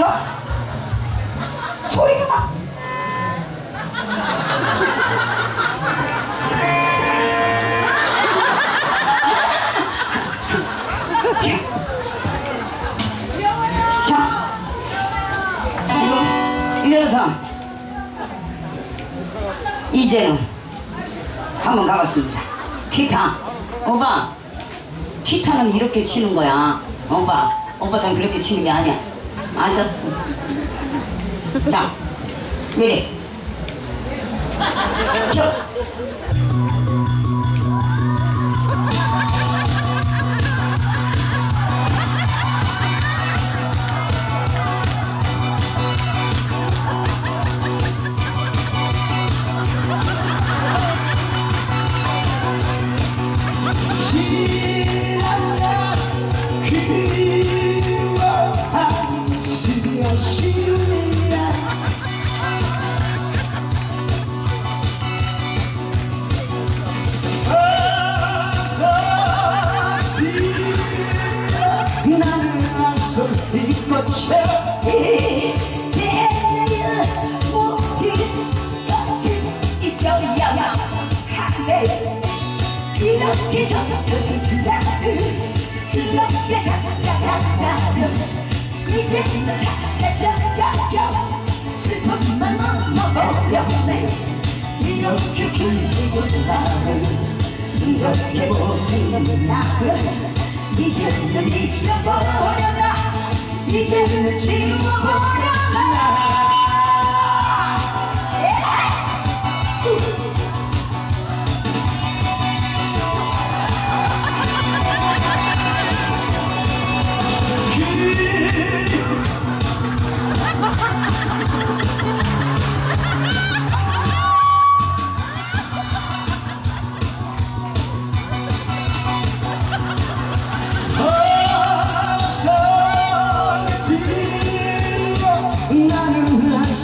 야, 소리가 나. 이제는 한번 가봤습니다. 기타, 오빠, 기타는 이렇게 치는 거야. 오빠, 오빠는 그렇게 치는 게 아니야. 앉아. 자, 미리. 켜. 시 이렇게 저저는 나를 그렇게 살아가는 이제는 사라져가요 슬픔만 넘어버렸네 이렇게 길고 나를 이렇게 보는 나를 이제는 잊어버려라 이제는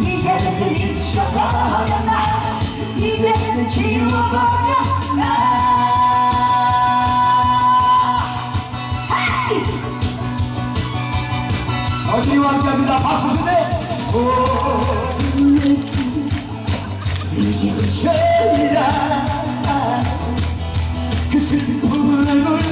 이제는 잊어버려라 이제는 지워버려라 헤이! 어디와 함께합니다? 박수 주세요. 얘기 잊어줘라. 그 슬픔을 물고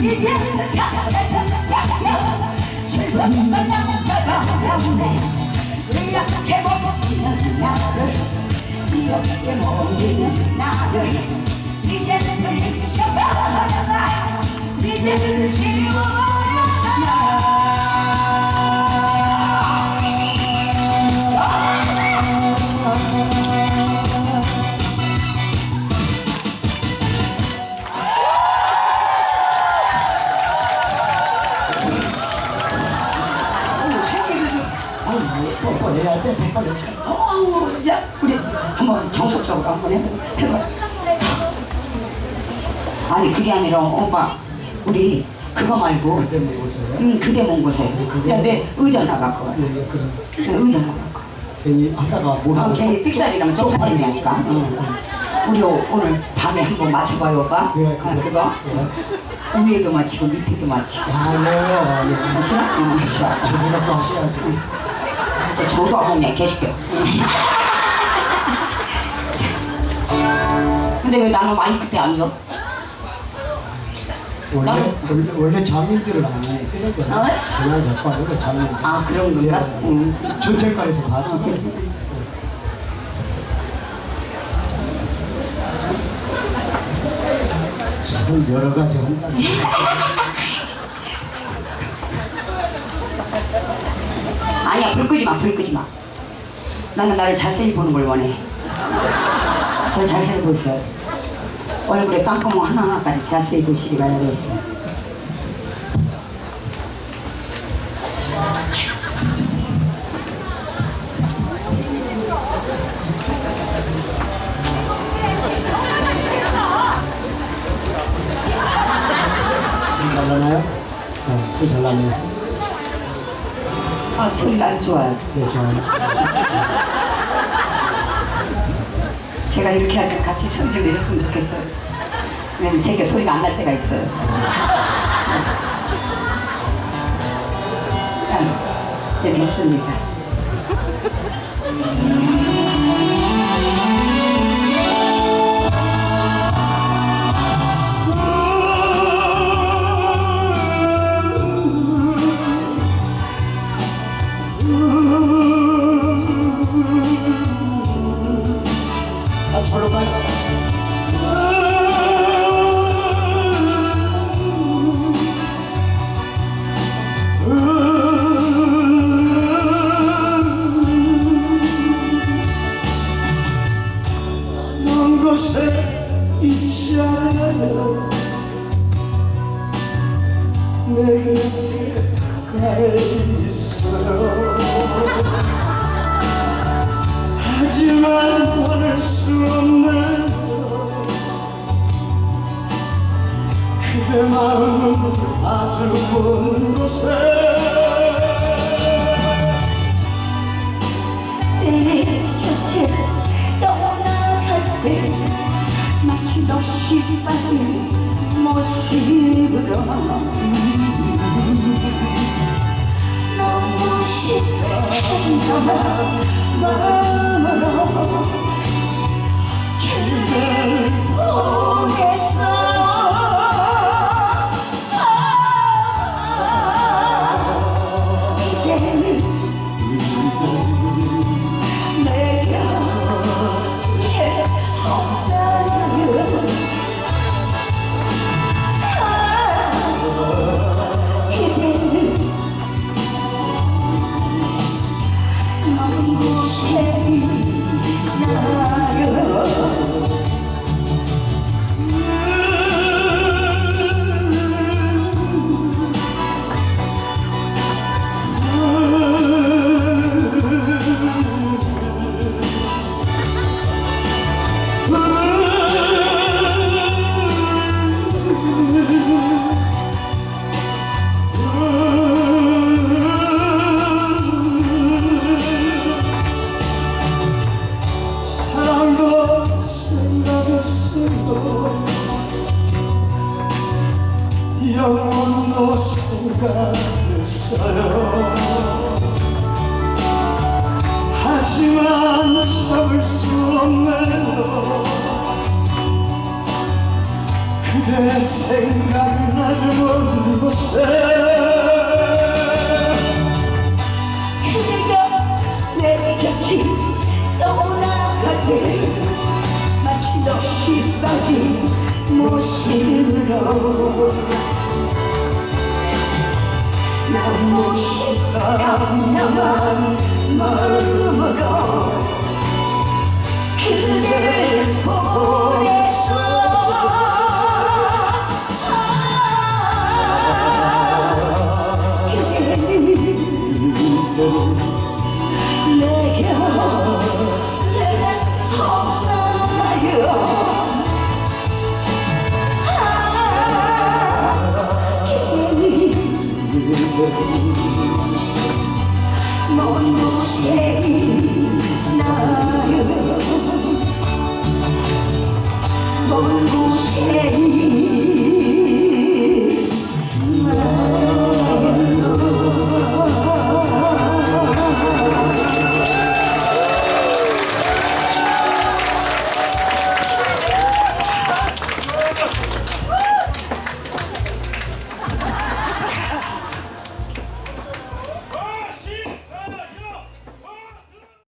이제는 사라져야 슬픔만 남아버렸네 이렇게 못기는 나를 이렇게 못기는 나를 이제는 잊어버려라 이제는 지워 뻔뻔해야 돼 뻔뻔해 어, 이제 우리 한번 정석적으로 한번 해봐. 해봐. 아니 그게 아니라 오빠 우리 그거 말고 그때 보세요 음 그대 먼 곳에 그거? 내 의자 나갈 거야. 예, 그럼 내 의자 나갈 거. 괜히 하다가 뭐 아, 괜히 삑살이라면 쪽팔리니까. 응. 우리 오- 오늘 밤에 한번 맞춰봐요 오빠. 예, 아, 그거 위에도 맞히고 밑에도 맞히고. 아니에요 예. 싫어? 응, 싫어. 저 생각도 하셔야지 저 정도 하고 내 계실게요. 근데 왜 나는 많이 그때 안 줘? 원래 나는- 원래, 원래 장인들은 안 해. 쓰레기는 아, 네? 그냥 약관으로 장인. 아 그런 건가? 예. 응. 전철관에서 봤지. 참 여러 가지 한다. 아니야 불 끄지 마, 불 끄지 마. 나는 나를 자세히 보는 걸 원해. 저 자세히 보세요. 얼굴에 깜구멍 하나하나까지 자세히 보시기 바라겠어요. 잘 나나요? 네, 술잘 나네요. 아, 소리 아주 좋아요. 네, 좋아요. 제가 이렇게 할 때 같이 소리 좀 내셨으면 좋겠어요. 왜냐면 제게 소리가 안 날 때가 있어요. 아, 네, 됐습니다. 하지만 원할 수 없는 그대 마음은 아주 먼 곳에 내 곁에 떠나갈 때 마치 너시 빠진 모습으로 싫어 마음으로 길을 보냈어 생각했어요 하지만 잡을 수 없네요 그대 생각나지 먼 곳에 그대가 내 곁이 떠나갈 때 마치 넋이 빠진 모습으로 너 무식한 마음으로 그댈 보고 you.